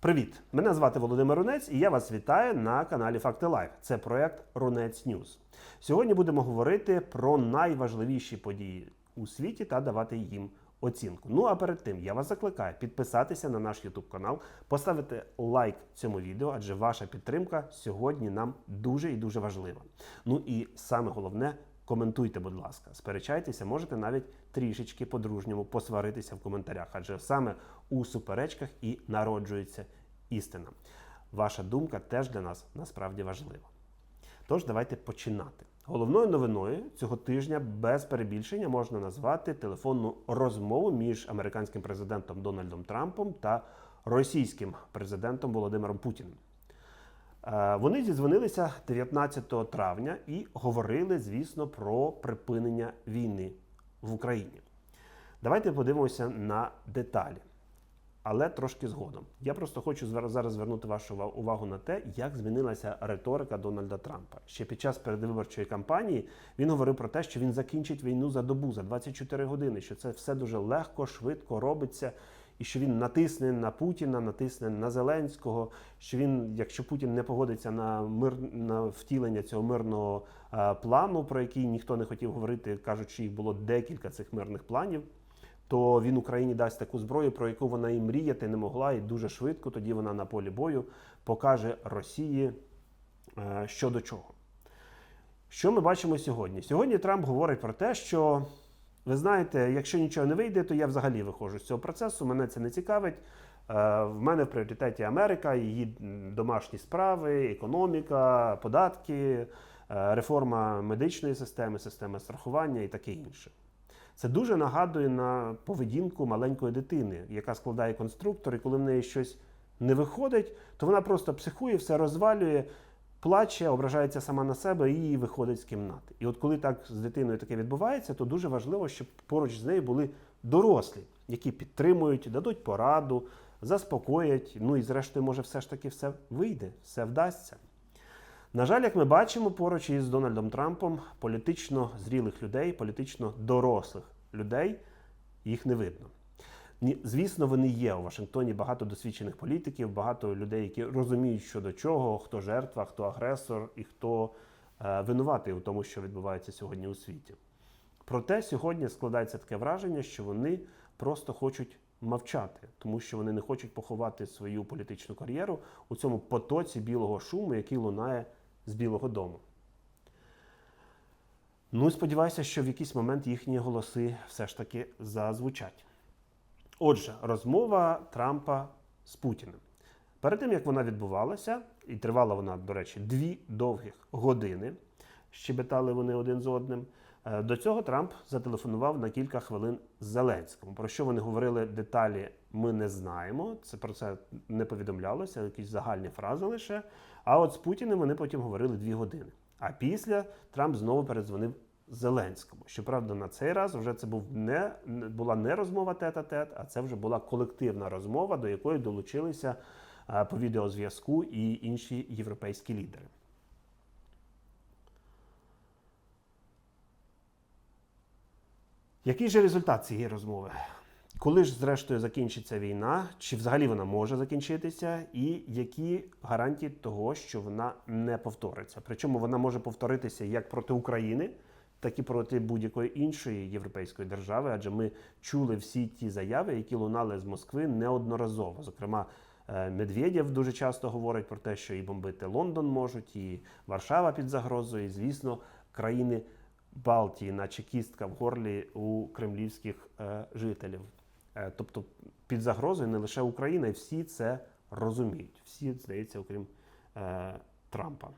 Привіт! Мене звати Володимир Рунець, і я вас вітаю на каналі Факти Лайф. Це проект Рунець Ньюз. Сьогодні будемо говорити про найважливіші події у світі та давати їм оцінку. Ну а перед тим я вас закликаю підписатися на наш YouTube канал, поставити лайк цьому відео, адже ваша підтримка сьогодні нам дуже і дуже важлива. Ну і саме головне. Коментуйте, будь ласка, сперечайтеся, можете навіть трішечки по-дружньому посваритися в коментарях, адже саме у суперечках і народжується істина. Ваша думка теж для нас насправді важлива. Тож давайте починати. Головною новиною цього тижня без перебільшення можна назвати телефонну розмову між американським президентом Дональдом Трампом та російським президентом Володимиром Путіним. Е, Вони зізвонилися 19 травня і говорили, звісно, про припинення війни в Україні. Давайте подивимося на деталі, але трошки згодом. Я просто хочу зараз звернути вашу ува- увагу на те, як змінилася риторика Дональда Трампа. Ще під час передвиборчої кампанії він говорив про те, що він закінчить війну за добу, за 24 години, що це все дуже легко, швидко робиться. І що він натисне на Путіна, натисне на Зеленського. Що він, якщо Путін не погодиться на мир на втілення цього мирного е, плану, про який ніхто не хотів говорити, кажуть, що їх було декілька цих мирних планів, то він Україні дасть таку зброю, про яку вона і мріяти не могла, і дуже швидко тоді вона на полі бою покаже Росії е, що до чого. Що ми бачимо сьогодні? Сьогодні Трамп говорить про те, що ви знаєте, якщо нічого не вийде, то я взагалі виходжу з цього процесу. Мене це не цікавить. Е, В мене в пріоритеті Америка, її домашні справи, економіка, податки, е, реформа медичної системи, системи страхування і таке інше. Це дуже нагадує на поведінку маленької дитини, яка складає конструктор, і коли в неї щось не виходить, то вона просто психує, все розвалює, плаче, ображається сама на себе і виходить з кімнати. І от коли так з дитиною таке відбувається, то дуже важливо, щоб поруч з нею були дорослі, які підтримують, дадуть пораду, заспокоять. Ну і зрештою, може, все ж таки все вийде, все вдасться. На жаль, як ми бачимо, поруч із Дональдом Трампом політично зрілих людей, політично дорослих людей їх не видно. Звісно, вони є у Вашингтоні багато досвідчених політиків, багато людей, які розуміють, що до чого, хто жертва, хто агресор і хто е, винуватий у тому, що відбувається сьогодні у світі. Проте сьогодні складається таке враження, що вони просто хочуть мовчати, тому що вони не хочуть поховати свою політичну кар'єру у цьому потоці білого шуму, який лунає з Білого Дому. Ну і сподіваюся, що в якийсь момент їхні голоси все ж таки зазвучать. Отже, розмова Трампа з Путіним. Перед тим як вона відбувалася, і тривала вона, до речі, дві довгих години. Щебетали вони один з одним. е, До цього Трамп зателефонував на кілька хвилин Зеленському. Про що вони говорили деталі, ми не знаємо. Це про це не повідомлялося, якісь загальні фрази лише. А от з Путіним вони потім говорили дві години. А після Трамп знову передзвонив Зеленському. Щоправда, на цей раз вже це був не була не розмова тет-а-тет, а це вже була колективна розмова, до якої долучилися е, по відеозв'язку і інші європейські лідери. Який же результат цієї розмови? Коли ж, зрештою, закінчиться війна, чи взагалі вона може закінчитися, і які гарантії того, що вона не повториться? Причому вона може повторитися як проти України, так і проти будь-якої іншої європейської держави, адже ми чули всі ті заяви, які лунали з Москви неодноразово. Зокрема, е, Медведєв дуже часто говорить про те, що і бомбити Лондон можуть, і Варшава під загрозою, і, звісно, країни Балтії, наче кістка в горлі у кремлівських е, жителів. Е, Тобто під загрозою не лише Україна, і всі це розуміють. Всі, здається, окрім е, Трампа.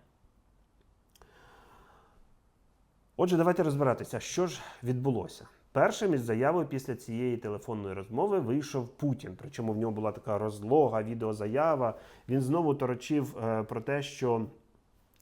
Отже, давайте розбиратися, що ж відбулося. Першим із заявою після цієї телефонної розмови вийшов Путін. Причому в нього була така розлога, відеозаява. Він знову торочив е, про те, що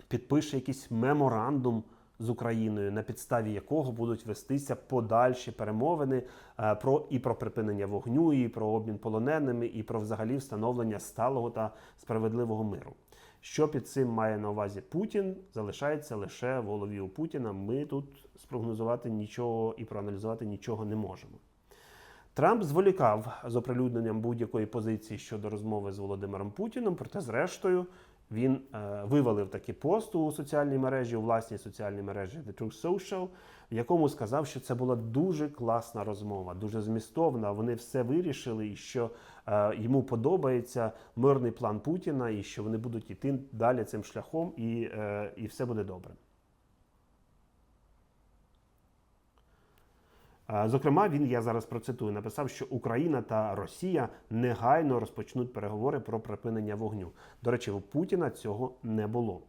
підпише якийсь меморандум з Україною, на підставі якого будуть вестися подальші перемовини е, про і про припинення вогню, і про обмін полоненими, і про взагалі встановлення сталого та справедливого миру. Що під цим має на увазі Путін, залишається лише в голові у Путіна. Ми тут спрогнозувати нічого і проаналізувати нічого не можемо. Трамп зволікав з оприлюдненням будь-якої позиції щодо розмови з Володимиром Путіним, проте, зрештою, він е, вивалив такий пост у соціальній мережі, у власній соціальній мережі The Truth Social, в якому сказав, що це була дуже класна розмова, дуже змістовна. Вони все вирішили, і що йому подобається мирний план Путіна, і що вони будуть йти далі цим шляхом, і, е, і все буде добре. Е, Зокрема, він я зараз процитую, написав, що Україна та Росія негайно розпочнуть переговори про припинення вогню. До речі, у Путіна цього не було.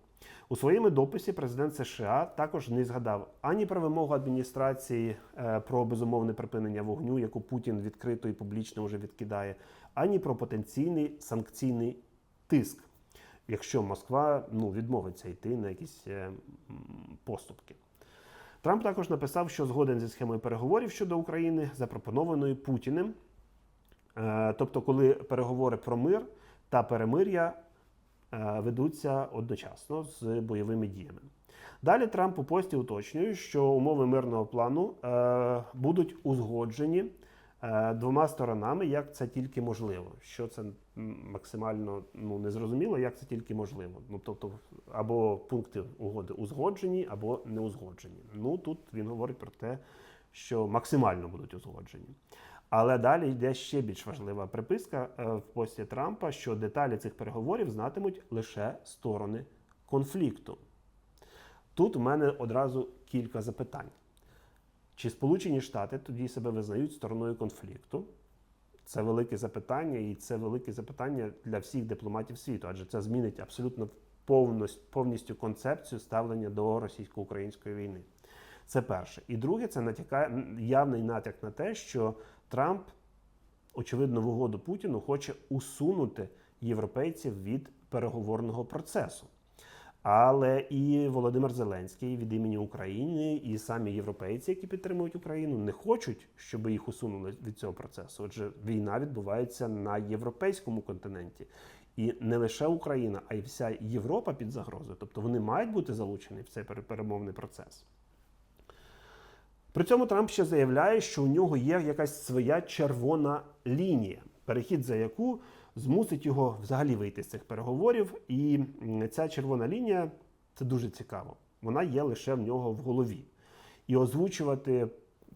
У своєму дописі президент США також не згадав ані про вимогу адміністрації е, про безумовне припинення вогню, яку Путін відкрито і публічно вже відкидає, ані про потенційний санкційний тиск, якщо Москва ну, відмовиться йти на якісь е, поступки. Трамп також написав, що згоден зі схемою переговорів щодо України, запропонованої Путіним. Е, Тобто, коли переговори про мир та перемир'я ведуться одночасно з бойовими діями. Далі Трамп у пості уточнює, що умови мирного плану е, будуть узгоджені е, двома сторонами, як це тільки можливо. Що це максимально ну, незрозуміло, як це тільки можливо. Ну, тобто, або пункти угоди узгоджені, або не узгоджені. Ну тут він говорить про те, що максимально будуть узгоджені. Але далі йде ще більш важлива приписка е, в пості Трампа, що деталі цих переговорів знатимуть лише сторони конфлікту. Тут в мене одразу кілька запитань. Чи Сполучені Штати тоді себе визнають стороною конфлікту? Це велике запитання, і це велике запитання для всіх дипломатів світу, адже це змінить абсолютно повністю, повністю концепцію ставлення до російсько-української війни. Це перше. І друге, це натякає явний натяк на те, що Трамп, очевидно, в угоду Путіну хоче усунути європейців від переговорного процесу. Але і Володимир Зеленський від імені України, і самі європейці, які підтримують Україну, не хочуть, щоб їх усунули від цього процесу. Отже, війна відбувається на європейському континенті. І не лише Україна, а й вся Європа під загрозою. Тобто вони мають бути залучені в цей пере- перемовний процес. При цьому Трамп ще заявляє, що у нього є якась своя червона лінія, перехід за яку змусить його взагалі вийти з цих переговорів. І ця червона лінія це дуже цікаво. Вона є лише в нього в голові. І озвучувати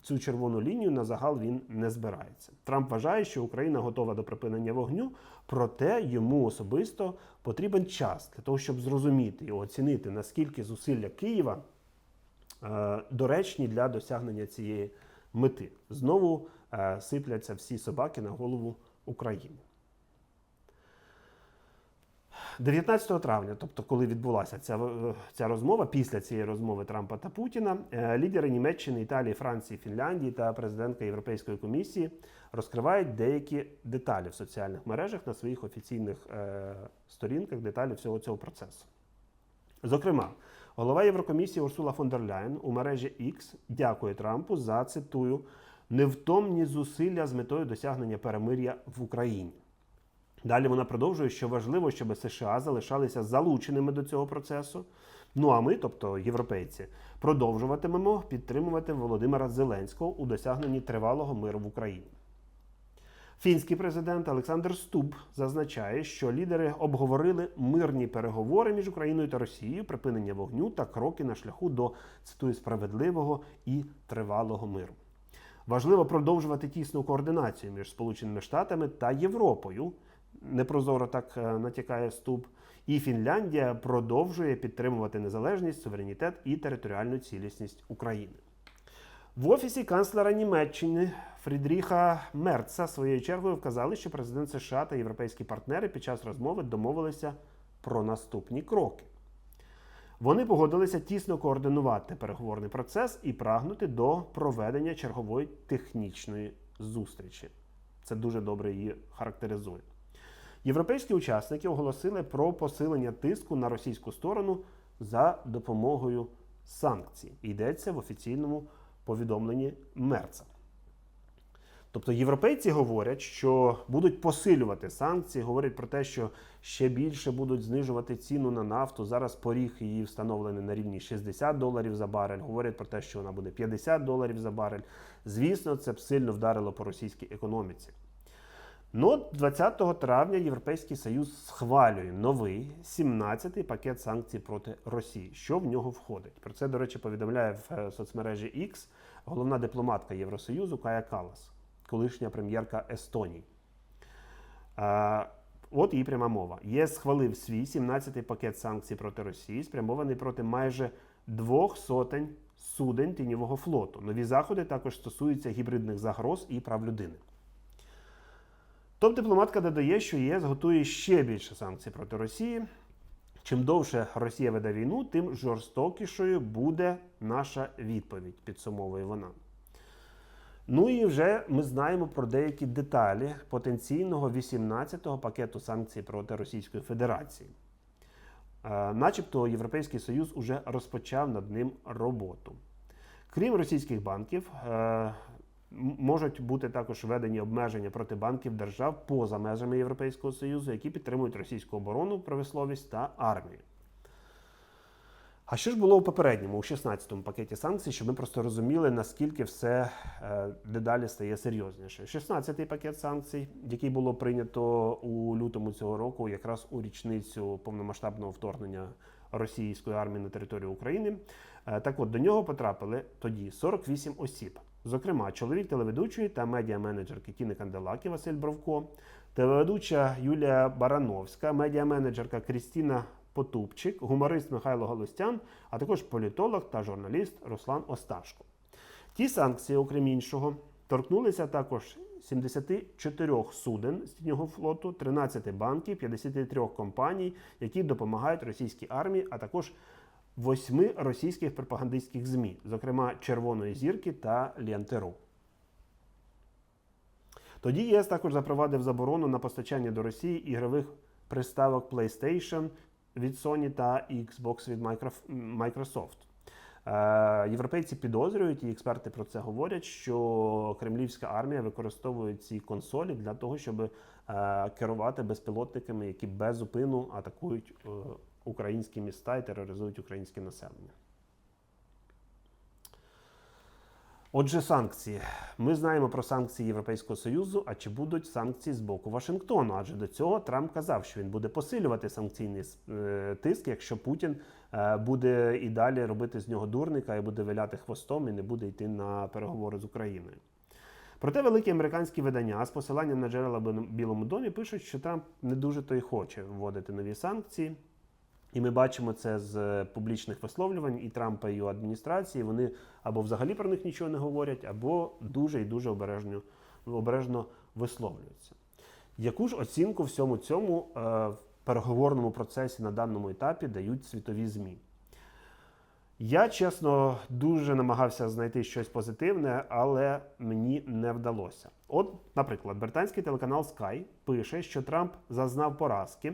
цю червону лінію на загал він не збирається. Трамп вважає, що Україна готова до припинення вогню, проте йому особисто потрібен час для того, щоб зрозуміти і оцінити, наскільки зусилля Києва доречні для досягнення цієї мети. Знову е, сипляться всі собаки на голову України. 19 травня, тобто коли відбулася ця, е, ця розмова, після цієї розмови Трампа та Путіна, е, лідери Німеччини, Італії, Франції, Фінляндії та президентка Європейської комісії розкривають деякі деталі в соціальних мережах на своїх офіційних е, сторінках, деталі всього цього процесу. Зокрема, голова Єврокомісії Урсула фон дер Ляєн у мережі X дякує Трампу за цитую невтомні зусилля з метою досягнення перемир'я в Україні. Далі вона продовжує, що важливо, щоб США залишалися залученими до цього процесу. Ну а ми, тобто європейці, продовжуватимемо підтримувати Володимира Зеленського у досягненні тривалого миру в Україні. Фінський президент Олександр Стуб зазначає, що лідери обговорили мирні переговори між Україною та Росією, припинення вогню та кроки на шляху до цитую справедливого і тривалого миру. Важливо продовжувати тісну координацію між Сполученими Штатами та Європою. Непрозоро так е, натякає Стуб. І Фінляндія продовжує підтримувати незалежність, суверенітет і територіальну цілісність України. В офісі канцлера Німеччини Фрідріха Мерца своєю чергою вказали, що президент США та європейські партнери під час розмови домовилися про наступні кроки. Вони погодилися тісно координувати переговорний процес і прагнути до проведення чергової технічної зустрічі. Це дуже добре її характеризує. Європейські учасники оголосили про посилення тиску на російську сторону за допомогою санкцій. Йдеться в офіційному повідомленні Мерца. Тобто європейці говорять, що будуть посилювати санкції, говорять про те, що ще більше будуть знижувати ціну на нафту. Зараз поріг її встановлений на рівні 60 доларів за барель. Говорять про те, що вона буде 50 доларів за барель. Звісно, це б сильно вдарило по російській економіці. Ну, 20 травня Європейський Союз схвалює новий 17-й пакет санкцій проти Росії. Що в нього входить? Про це, до речі, повідомляє в е, соцмережі X головна дипломатка Євросоюзу Кая Калас, колишня прем'єрка Естонії. Е, От її пряма мова. ЄС схвалив свій 17-й пакет санкцій проти Росії, спрямований проти майже двох сотень суден тіньового флоту. Нові заходи також стосуються гібридних загроз і прав людини. Топ дипломатка додає, що ЄС готує ще більше санкцій проти Росії. Чим довше Росія веде війну, тим жорстокішою буде наша відповідь, підсумовує вона. Ну і вже ми знаємо про деякі деталі потенційного 18-го пакету санкцій проти Російської Федерації. Е, Начебто Європейський Союз уже розпочав над ним роботу. Крім російських банків, е, можуть бути також введені обмеження проти банків держав поза межами Європейського Союзу, які підтримують російську оборону, промисловість та армію. А що ж було у попередньому, у 16-му пакеті санкцій, щоб ми просто розуміли, наскільки все е, дедалі стає серйозніше. 16-й пакет санкцій, який було прийнято у лютому цього року, якраз у річницю повномасштабного вторгнення російської армії на територію України. Е, так от до нього потрапили тоді 48 осіб. Зокрема, чоловік телеведучої та медіаменеджерки Тіни Канделаки Василь Бровко, телеведуча Юлія Барановська, медіаменеджерка Крістіна Потупчик, гуморист Михайло Галустян, а також політолог та журналіст Руслан Осташко. Ті санкції, окрім іншого, торкнулися також 74 суден з тінього флоту, 13 банків, 53 компаній, які допомагають російській армії, а також восьми російських пропагандистських ЗМІ, зокрема Червоної зірки та Лєнтеру. Тоді ЄС також запровадив заборону на постачання до Росії ігрових приставок PlayStation від Sony та Xbox від Microsoft. Е, Європейці підозрюють, і експерти про це говорять, що кремлівська армія використовує ці консолі для того, щоб е, керувати безпілотниками, які без зупину атакують е, українські міста і тероризують українське населення. Отже, санкції. Ми знаємо про санкції Європейського Союзу. А чи будуть санкції з боку Вашингтону? Адже до цього Трамп казав, що він буде посилювати санкційний е, тиск, якщо Путін е, буде і далі робити з нього дурника і буде виляти хвостом і не буде йти на переговори з Україною. Проте великі американські видання з посиланням на джерела Білому домі пишуть, що Трамп не дуже то й хоче вводити нові санкції. І ми бачимо це з публічних висловлювань і Трампа, і його адміністрації. Вони або взагалі про них нічого не говорять, або дуже і дуже обережно, обережно висловлюються. Яку ж оцінку всьому цьому е, в переговорному процесі на даному етапі дають світові ЗМІ? Я чесно дуже намагався знайти щось позитивне, але мені не вдалося. От, наприклад, британський телеканал Sky пише, що Трамп зазнав поразки.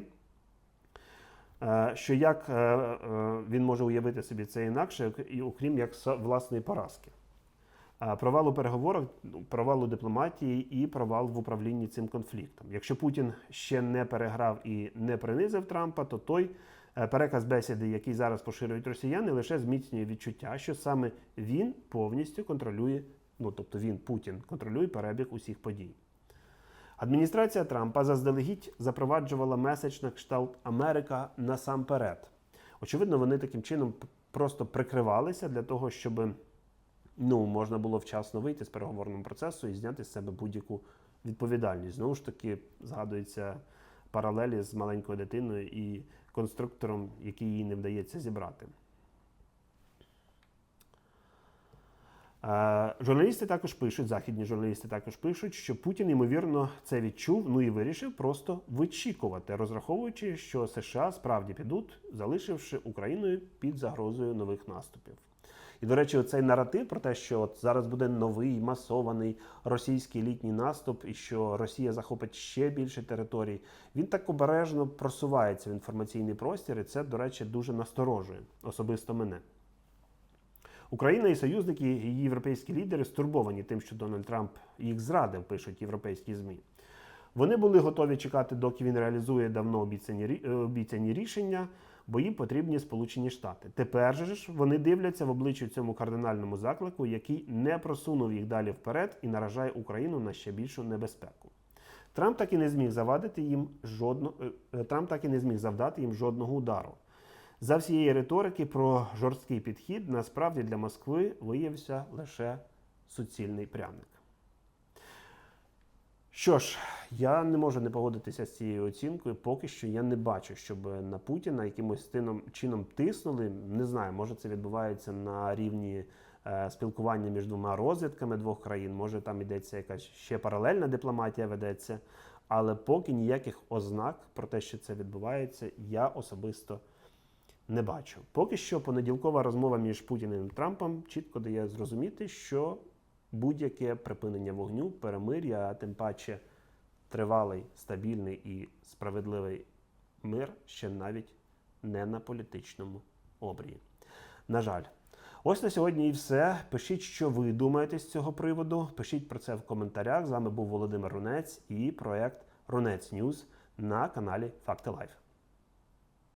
Е, Що як е, е, він може уявити собі це інакше, окрім як власної поразки. Провал у переговорах, ну, провал у дипломатії і провал в управлінні цим конфліктом. Якщо Путін ще не переграв і не принизив Трампа, то той переказ бесіди, який зараз поширюють росіяни, лише зміцнює відчуття, що саме він повністю контролює, ну тобто він, Путін, контролює перебіг усіх подій. Адміністрація Трампа заздалегідь запроваджувала меседж на кшталт Америка насамперед. Очевидно, вони таким чином просто прикривалися для того, щоб ну, можна було вчасно вийти з переговорного процесу і зняти з себе будь-яку відповідальність. Знову ж таки, згадується паралелі з маленькою дитиною і конструктором, який їй не вдається зібрати. Журналісти також пишуть, західні журналісти також пишуть, що Путін, ймовірно, це відчув, ну і вирішив просто вичікувати, розраховуючи, що США справді підуть, залишивши Україною під загрозою нових наступів. І, до речі, цей наратив про те, що от зараз буде новий масований російський літній наступ, і що Росія захопить ще більше територій, він так обережно просувається в інформаційний простір, і це, до речі, дуже насторожує, особисто мене. Україна і союзники, і європейські лідери стурбовані тим, що Дональд Трамп їх зрадив, пишуть європейські ЗМІ. Вони були готові чекати, доки він реалізує давно обіцяні, е, обіцяні рішення, бо їм потрібні Сполучені Штати. Тепер же ж вони дивляться в обличчя цьому кардинальному заклику, який не просунув їх далі вперед і наражає Україну на ще більшу небезпеку. Трамп так і не зміг завадити їм жодно, е, е, Трамп так і не зміг завдати їм жодного удару. За всієї риторики про жорсткий підхід насправді для Москви виявився лише суцільний пряник. Що ж, я не можу не погодитися з цією оцінкою. Поки що я не бачу, щоб на Путіна якимось чином тиснули. Не знаю, може це відбувається на рівні е, спілкування між двома розвідками двох країн. Може там йдеться якась ще паралельна дипломатія ведеться. Але поки ніяких ознак про те, що це відбувається, я особисто не бачу. Поки що понеділкова розмова між Путіним і Трампом чітко дає зрозуміти, що будь-яке припинення вогню, перемир'я, а тим паче тривалий, стабільний і справедливий мир ще навіть не на політичному обрії. На жаль. Ось на сьогодні і все. Пишіть, що ви думаєте з цього приводу. Пишіть про це в коментарях. З вами був Володимир Рунець і проект Рунець Ньюз на каналі Факти Лайф.